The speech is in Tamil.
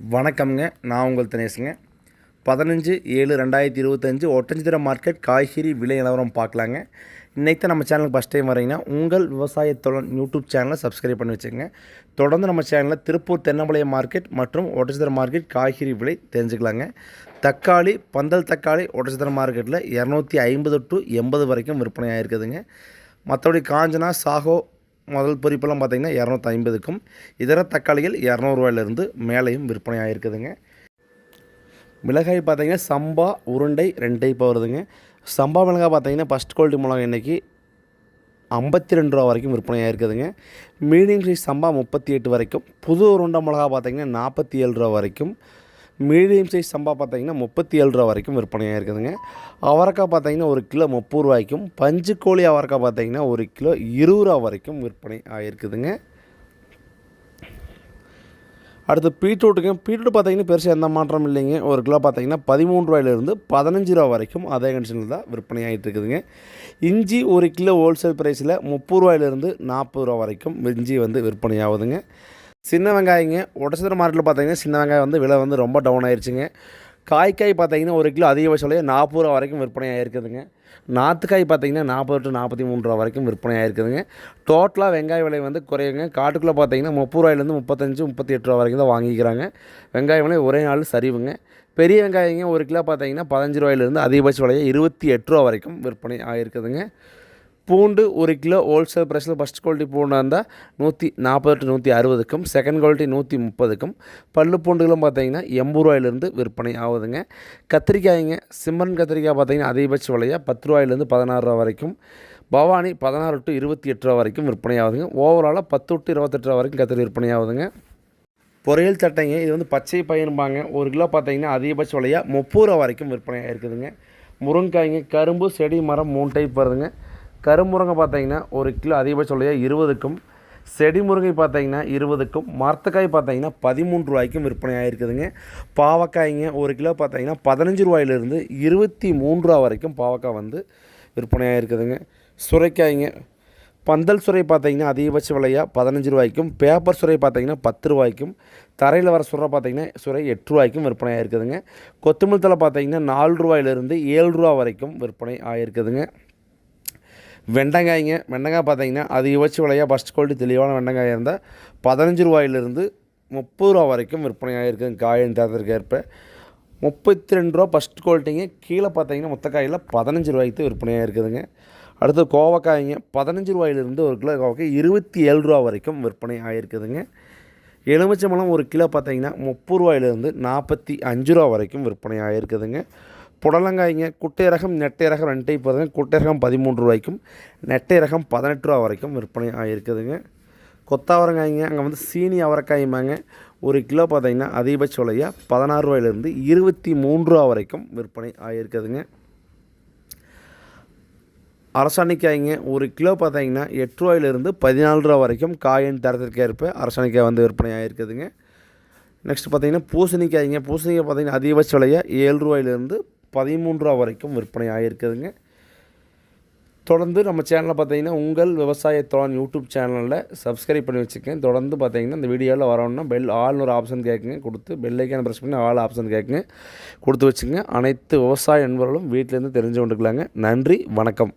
வணக்கம்ங்க. நான் உங்கள் தினேஷுங்க பதினஞ்சு ஏழு ரெண்டாயிரத்தி இருபத்தஞ்சு ஒட்டஞ்சித்திர மார்க்கெட் காய்கறி விலை நிலவரம் பார்க்கலாங்க. இன்றைக்கி தான் நம்ம சேனலுக்கு ஃபஸ்ட் டைம் வரீங்கன்னா உங்கள் விவசாயத்தொழில் யூடியூப் சேனலை சப்ஸ்கிரைப் பண்ணி வச்சுங்க தொடர்ந்து நம்ம சேனலில் திருப்பூர் தென்னம்பாளையம் மார்க்கெட் மற்றும் ஒட்டச்சித்திர மார்க்கெட் காய்கறி விலை தெரிஞ்சுக்கலாங்க. தக்காளி பந்தல் தக்காளி ஒட்டச்சித்திர மார்க்கெட்டில் இரநூத்தி ஐம்பது டு எண்பது வரைக்கும் விற்பனை ஆகிருக்குதுங்க மற்றபடி காஞ்சனா சாகோ முதல் பொறிப்பெல்லாம் பார்த்தீங்கன்னா இரநூத்தி ஐம்பதுக்கும் இதர தக்காளிகள் இரநூறுவாயிலிருந்து மேலேயும் விற்பனை ஆகிருக்குதுங்க மிளகாய் பார்த்தீங்கன்னா சம்பா உருண்டை ரெண்டு டைப் வருதுங்க. சம்பா மிளகாய் பார்த்தீங்கன்னா ஃபஸ்ட் குவாலிட்டி மிளகாய் இன்றைக்கி ஐம்பத்தி ரெண்டு ரூபா வரைக்கும் விற்பனை ஆகிருக்குதுங்க மீடியம் சைஸ் சம்பா முப்பத்தி எட்டு வரைக்கும் புது உருண்டை மிளகா பார்த்திங்கன்னா நாற்பத்தி ஏழு ரூபா வரைக்கும் மீடியம் சைஸ் சம்பா பார்த்தீங்கன்னா முப்பத்தி ஏழு ரூபா வரைக்கும் விற்பனையாக இருக்குதுங்க. அவரைக்காய் பார்த்தீங்கன்னா ஒரு கிலோ முப்பது ரூபாய்க்கும் பஞ்சு கோழி அவரைக்காய் பார்த்தீங்கன்னா ஒரு கிலோ இருபது ரூபா வரைக்கும் விற்பனை ஆகிருக்குதுங்க அடுத்து பீட்ரூட்டுங்க. பீட்ரூட் பார்த்தீங்கன்னா பெருசாக எந்த மாற்றம் இல்லைங்க. ஒரு கிலோ பார்த்தீங்கன்னா பதிமூணு ரூபாயிலிருந்து பதினஞ்சு ரூபா வரைக்கும் அதே கண்டிஷனில் தான் விற்பனை ஆகிட்டு இருக்குதுங்க இஞ்சி ஒரு கிலோ ஹோல்சேல் ப்ரைஸில் முப்பது ரூபாயிலிருந்து நாற்பது ரூபா வரைக்கும் இஞ்சி வந்து விற்பனை ஆகுதுங்க. சின்ன வெங்காயங்க உடச்சதுற மார்க்கெட்டில் பார்த்தீங்கன்னா சின்ன வெங்காயம் வந்து விலை வந்து ரொம்ப டவுன் ஆயிடுச்சுங்க காய்க்காய் பார்த்தீங்கன்னா ஒரு கிலோ அதிகபட்ச விலையை நாற்பது ரூபா வரைக்கும் விற்பனை ஆகிருக்குதுங்க நாற்றுக்காய் பார்த்தீங்கன்னா நாற்பது டு நாற்பத்தி மூணு ரூபா வரைக்கும் விற்பனை ஆகிருக்குதுங்க டோட்டலாக வெங்காய விலை வந்து குறையுங்க. காட்டுக்குள்ளே பார்த்தீங்கன்னா முப்பது ரூபாயிலேருந்து முப்பத்தஞ்சு முப்பத்தி எட்டு ரூபா வரைக்கும் தான் வாங்கிக்கிறாங்க. வெங்காய விலை ஒரே நாள் சரிவுங்க. பெரிய வெங்காயங்க ஒரு கிலோ பார்த்தீங்கன்னா பதினஞ்சு ரூபாயிலேருந்து அதிகபட்ச விலையை இருபத்தி எட்டு ரூபா வரைக்கும் விற்பனை ஆகிருக்குதுங்க பூண்டு ஒரு கிலோ ஹோல்சேல் ப்ரைஸில் ஃபஸ்ட் குவாலிட்டி பூண்டாக இருந்தால் நூற்றி நாற்பது டு நூற்றி அறுபதுக்கும் செகண்ட் குவாலிட்டி நூற்றி முப்பதுக்கும். பல்லு பூண்டுகளும் பார்த்தீங்கன்னா எண்பது ரூபாயிலேருந்து விற்பனை ஆகுதுங்க. கத்திரிக்காய்ங்க சிம்மன் கத்திரிக்காய் பார்த்தீங்கன்னா அதிகபட்ச விலையாக பத்து ரூபாயிலேருந்து பதினாறு ரூபா வரைக்கும். பவானி பதினாறு டு இருபத்தி எட்டு ரூபா வரைக்கும் விற்பனை ஆகுதுங்க. ஓவராலாக பத்து டு இருபத்தெட்டு ரூபா வரைக்கும் கத்திரி விற்பனை ஆகுதுங்க. பொரியல் தட்டைங்க இது வந்து பச்சை பயிரும்பாங்க. ஒரு கிலோ பார்த்தீங்கன்னா அதிகபட்ச விலையாக முப்பது ரூபா வரைக்கும் விற்பனை இருக்குதுங்க முருங்காய்ங்க கரும்பு செடி மரம் மூணு டைப் வருதுங்க. கருமுருங்கை பார்த்தீங்கன்னா ஒரு கிலோ அதிகபட்ச விலையாக இருபதுக்கும் செடி முருங்கை பார்த்தீங்கன்னா இருபதுக்கும் மரத்தக்காய் பார்த்தீங்கன்னா பதிமூன்று ரூபாய்க்கும் விற்பனை ஆகிருக்குதுங்க பாவக்காய்ங்க ஒரு கிலோ பார்த்தீங்கன்னா பதினஞ்சு ரூபாயிலிருந்து இருபத்தி மூன்று ரூபா வரைக்கும் பாவக்காய் வந்து விற்பனை ஆகிருக்குதுங்க சுரைக்காய்ங்க பந்தல் சுரை பார்த்தீங்கன்னா அதிகபட்ச விலையாக பதினஞ்சு ரூபாய்க்கும் பேப்பர் சுரை பார்த்தீங்கன்னா பத்து ரூபாய்க்கும் தரையில் வர சுரை பார்த்தீங்கன்னா சுரை எட்டு ரூபாய்க்கும் விற்பனை ஆகிருக்குதுங்க கொத்தமல்லி தலை பார்த்தீங்கன்னா நாலு ரூபாயிலிருந்து ஏழு ரூபா வரைக்கும் விற்பனை ஆகிருக்குதுங்க வெண்டைக்காய்ங்க வெண்டைக்காய் பார்த்தீங்கன்னா அதிகபட்ச விலையாக ஃபஸ்ட் குவாலிட்டி தெளிவான வெண்டைக்காய் இருந்தால் பதினஞ்சு ரூபாயிலிருந்து முப்பது ரூபா வரைக்கும் விற்பனை ஆகிருக்குங்க காயின் தேர்தலுக்கு ஏற்ப முப்பத்தி ரெண்டு ரூபா ஃபஸ்ட் குவாலிட்டிங்க கீழே பார்த்தீங்கன்னா முத்தக்காயில் பதினஞ்சு ரூபாய்க்கு விற்பனையாக இருக்குதுங்க. அடுத்து கோவக்காய்ங்க. பதினஞ்சு ரூபாயிலிருந்து ஒரு கிலோ கோவக்காய் இருபத்தி ஏழு ரூபா வரைக்கும் விற்பனை ஆகிருக்குதுங்க எலுமிச்சம்பழம் ஒரு கிலோ பார்த்தீங்கன்னா முப்பது ரூபாயிலிருந்து நாற்பத்தி அஞ்சு ரூபா வரைக்கும் விற்பனை ஆகிருக்குதுங்க புடலங்காய்ங்க குட்டை ரகம் நெட்டை ரகம் ரெண்டையும் டைப் குட்டை ரகம் பதிமூன்று ரூபாய்க்கும் நெட்டை ரகம் பதினெட்டு ரூபா வரைக்கும் விற்பனை ஆகிருக்குதுங்க கொத்தாவரங்காய்ங்க அங்கே வந்து சீனி அவரைக்காய்மாங்க ஒரு கிலோ பார்த்தீங்கன்னா அதிகபட்ச விலையாக பதினாறு ரூபாயிலிருந்து இருபத்தி மூன்று ரூபா வரைக்கும் விற்பனை ஆகிருக்குதுங்க அரசாணிக்காய்ங்க ஒரு கிலோ பார்த்தீங்கன்னா எட்டு ரூபாயிலிருந்து பதினாலு ரூபா வரைக்கும் காயின் தரத்திற்கேற்ப அரசாணிக்காய் வந்து விற்பனை ஆகிருக்குதுங்க நெக்ஸ்ட் பார்த்தீங்கன்னா பூசணிக்காய்ங்க. பூசணிக்காய் பார்த்தீங்கன்னா அதிகபட்ச விலையாக ஏழு ரூபாயிலிருந்து பதிமூன்று ரூபா வரைக்கும் விற்பனை ஆகிருக்குதுங்க தொடர்ந்து நம்ம சேனலில் பார்த்தீங்கன்னா உங்கள் விவசாய தோழன் யூடியூப் சேனலில் சப்ஸ்கிரைப் பண்ணி வச்சுக்கேன் தொடர்ந்து பார்த்தீங்கன்னா இந்த வீடியோவில் வரணும்னா பெல் ஆல்னு ஒரு ஆப்ஷன் கேட்குங்க. கொடுத்து பெல்லைக்கான ப்ரெஸ் பண்ணி ஆல் ஆப்ஷன் கேட்குங்க. கொடுத்து வச்சுங்க அனைத்து விவசாய நண்பர்களும் வீட்டிலேருந்து தெரிஞ்சு கொண்டுக்கலாங்க. நன்றி வணக்கம்.